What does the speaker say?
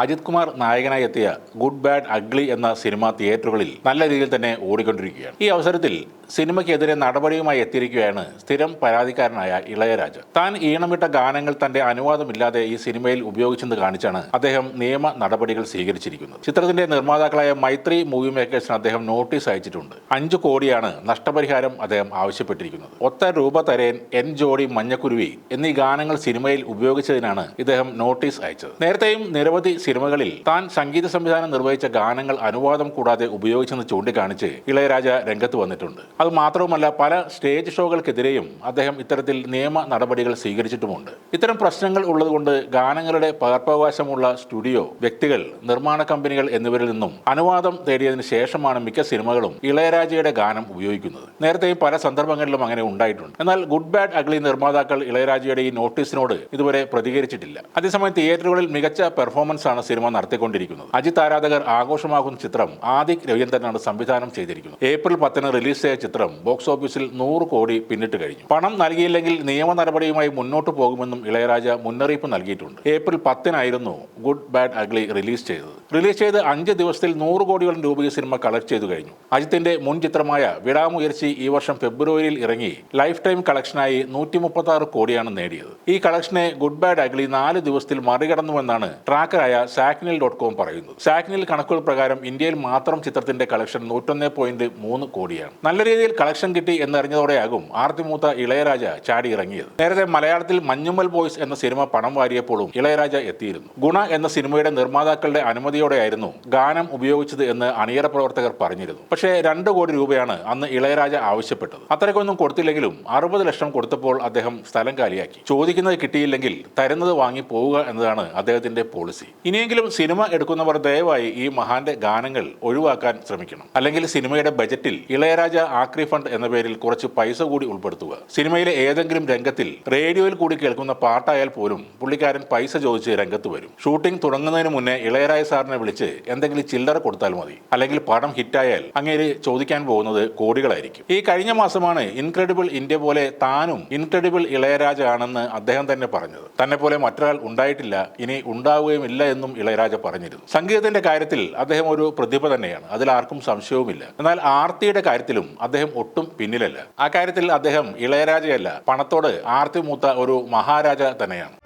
അജിത് കുമാർ നായകനായി എത്തിയ Good Bad Ugly എന്ന സിനിമ തിയേറ്ററുകളിൽ നല്ല രീതിയിൽ തന്നെ ഓടിക്കൊണ്ടിരിക്കുകയാണ്. ഈ അവസരത്തിൽ സിനിമയ്ക്കെതിരെ നടപടിയുമായി എത്തിയിരിക്കുകയാണ് സ്ഥിരം പരാതിക്കാരനായ ഇളയരാജ. താൻ ഈണമിട്ട ഗാനങ്ങൾ തന്റെ അനുവാദമില്ലാതെ ഈ സിനിമയിൽ ഉപയോഗിച്ചെന്ന് കാണിച്ചാണ് അദ്ദേഹം നിയമ നടപടികൾ സ്വീകരിച്ചിരിക്കുന്നത്. ചിത്രത്തിന്റെ നിർമ്മാതാക്കളായ മൈത്രി മൂവി മേക്കേഴ്സിന് അദ്ദേഹം നോട്ടീസ് അയച്ചിട്ടുണ്ട്. അഞ്ചു കോടിയാണ് നഷ്ടപരിഹാരം അദ്ദേഹം ആവശ്യപ്പെട്ടിരിക്കുന്നത്. ഒത്ത രൂപ തരേൻ എൻ ജോഡി മഞ്ഞക്കുരുവി എന്നീ ഗാനങ്ങൾ സിനിമയിൽ ഉപയോഗിച്ചതിനാണ് ഇദ്ദേഹം നോട്ടീസ് അയച്ചത്. നേരത്തെയും നിരവധി സിനിമകളിൽ താൻ സംഗീത സംവിധാനം നിർവഹിച്ച ഗാനങ്ങൾ അനുവാദം കൂടാതെ ഉപയോഗിച്ചെന്ന് ചൂണ്ടിക്കാണിച്ച് ഇളയരാജ രംഗത്ത് വന്നിട്ടുണ്ട്. അത് മാത്രവുമല്ല പല സ്റ്റേജ് ഷോകൾക്കെതിരെയും അദ്ദേഹം ഇത്തരത്തിൽ നിയമ നടപടികൾ സ്വീകരിച്ചിട്ടുമുണ്ട്. ഇത്തരം പ്രശ്നങ്ങൾ ഉള്ളതുകൊണ്ട് ഗാനങ്ങളുടെ പകർപ്പവകാശമുള്ള സ്റ്റുഡിയോ വ്യക്തികൾ നിർമ്മാണ കമ്പനികൾ എന്നിവരിൽ നിന്നും അനുവാദം തേടിയതിന് ശേഷമാണ് മിക്ക സിനിമകളും ഇളയരാജയുടെ ഗാനം ഉപയോഗിക്കുന്നത്. നേരത്തെയും പല സന്ദർഭങ്ങളിലും അങ്ങനെ ഉണ്ടായിട്ടുണ്ട്. എന്നാൽ ഗുഡ് ബാഡ് അഗ്ലി നിർമ്മാതാക്കൾ ഇളയരാജയുടെ ഈ നോട്ടീസിനോട് ഇതുവരെ പ്രതികരിച്ചിട്ടില്ല. അതേസമയം തിയേറ്ററുകളിൽ മികച്ച പെർഫോമൻസ് ആണ് സിനിമ നടത്തിക്കൊണ്ടിരിക്കുന്നത്? അജിത് ആരാധകർ ആഘോഷമാകുന്ന ചിത്രം ആദിക് രവീന്ദ്രനാണ് സംവിധാനം ചെയ്തിരിക്കുന്നത്. ഏപ്രിൽ പത്തിന് റിലീസ് ചെയ്ത ചിത്രം ബോക്സ് ഓഫീസിൽ നൂറ് കോടി പിന്നിട്ട് കഴിഞ്ഞു. പണം നൽകിയില്ലെങ്കിൽ നിയമ നടപടിയുമായി മുന്നോട്ട് പോകുമെന്നും ഇളയരാജ മുന്നറിയിപ്പ് നൽകിയിട്ടുണ്ട്. ഏപ്രിൽ പത്തിനായിരുന്നു ഗുഡ് ബാഡ് അഗ്ലി റിലീസ് ചെയ്തത്. റിലീസ് ചെയ്ത് അഞ്ച് ദിവസത്തിൽ നൂറ് കോടിയോളം രൂപയിൽ സിനിമ കളക്ട് ചെയ്തു കഴിഞ്ഞു. അജിത്തിന്റെ മുൻ ചിത്രമായ വിടാമുയർച്ചി ഈ വർഷം ഫെബ്രുവരിയിൽ ഇറങ്ങി. ലൈഫ് ടൈം കളക്ഷനായി നൂറ്റി മുപ്പത്തി കോടിയാണ് നേടിയത്. ഈ കളക്ഷനെ ഗുഡ് ബാഡ് അഗ്ലി നാല് ദിവസത്തിൽ മറികടന്നുവെന്നാണ് ട്രാക്കറായ സാക്നിൽ ഡോട്ട് കോം പറയുന്നത് സാക്നിൽ കണക്കുകൾ പ്രകാരം ഇന്ത്യയിൽ മാത്രം ചിത്രത്തിന്റെ കളക്ഷൻ നൂറ്റൊന്ന് പോയിന്റ് മൂന്ന് കോടിയാണ്. നല്ല രീതിയിൽ കളക്ഷൻ കിട്ടി എന്നറിഞ്ഞതോടെയാകും ആർത്തിമൂത്ത ഇളയരാജ ചാടി ഇറങ്ങിയത് നേരത്തെ മലയാളത്തിൽ മഞ്ഞുമ്മൽ ബോയ്സ് എന്ന സിനിമ പണം വാരിയപ്പോഴും ഇളയരാജ എത്തിയിരുന്നു. ഗുണ എന്ന സിനിമയുടെ നിർമ്മാതാക്കളുടെ അനുമതിയോടെയായിരുന്നു ഗാനം ഉപയോഗിച്ചത് എന്ന് അണിയറ പ്രവർത്തകർ പറഞ്ഞിരുന്നു. പക്ഷേ രണ്ട് കോടി രൂപയാണ് അന്ന് ഇളയരാജ ആവശ്യപ്പെട്ടത്. അത്രയ്ക്കൊന്നും കൊടുത്തില്ലെങ്കിലും അറുപത് ലക്ഷം കൊടുത്തപ്പോൾ അദ്ദേഹം സ്ഥലം കാലിയാക്കി. ചോദിക്കുന്നത് കിട്ടിയില്ലെങ്കിൽ തരുന്നത് വാങ്ങി പോവുക എന്നതാണ് അദ്ദേഹത്തിന്റെ പോളിസി ഇനിയെങ്കിലും സിനിമ എടുക്കുന്നവർ ദയവായി ഈ മഹാന്റെ ഗാനങ്ങൾ ഒഴിവാക്കാൻ ശ്രമിക്കണം. അല്ലെങ്കിൽ സിനിമയുടെ ബജറ്റിൽ ഇളയരാജ ആക്രി ഫണ്ട് എന്ന പേരിൽ കുറച്ച് പൈസ കൂടി ഉൾപ്പെടുത്തുക. സിനിമയിലെ ഏതെങ്കിലും രംഗത്തിൽ റേഡിയോയിൽ കൂടി കേൾക്കുന്ന പാട്ടായാൽ പോലും പുള്ളിക്കാരൻ പൈസ ചോദിച്ച് രംഗത്ത് വരും. ഷൂട്ടിംഗ് തുടങ്ങുന്നതിന് മുന്നേ ഇളയരാജ സാറിനെ വിളിച്ച് എന്തെങ്കിലും ചില്ലറ കൊടുത്താൽ മതി. അല്ലെങ്കിൽ പടം ഹിറ്റായാൽ അങ്ങേര് ചോദിക്കാൻ പോകുന്നത് കോടികളായിരിക്കും. ഈ കഴിഞ്ഞ മാസമാണ് ഇൻക്രെഡിബിൾ ഇന്ത്യ പോലെ താനും ഇൻക്രെഡിബിൾ ഇളയരാജ ആണെന്ന് അദ്ദേഹം തന്നെ പറഞ്ഞത്. തന്നെ പോലെ മറ്റൊരാൾ ഉണ്ടായിട്ടില്ല ഇനി ഉണ്ടാവുകയുമില്ല എന്നും ഇളയരാജ പറഞ്ഞിരുന്നു. സംഗീതത്തിന്റെ കാര്യത്തിൽ അദ്ദേഹം ഒരു പ്രതിഭ തന്നെയാണ്. അതിൽ ആർക്കും സംശയവുമില്ല. എന്നാൽ ആർത്തിയുടെ കാര്യത്തിലും അദ്ദേഹം ഒട്ടും പിന്നിലല്ല. ആ കാര്യത്തിൽ അദ്ദേഹം ഇളയരാജയല്ല പണത്തോട് ആർത്തി മൂത്ത ഒരു മഹാരാജ തന്നെയാണ്.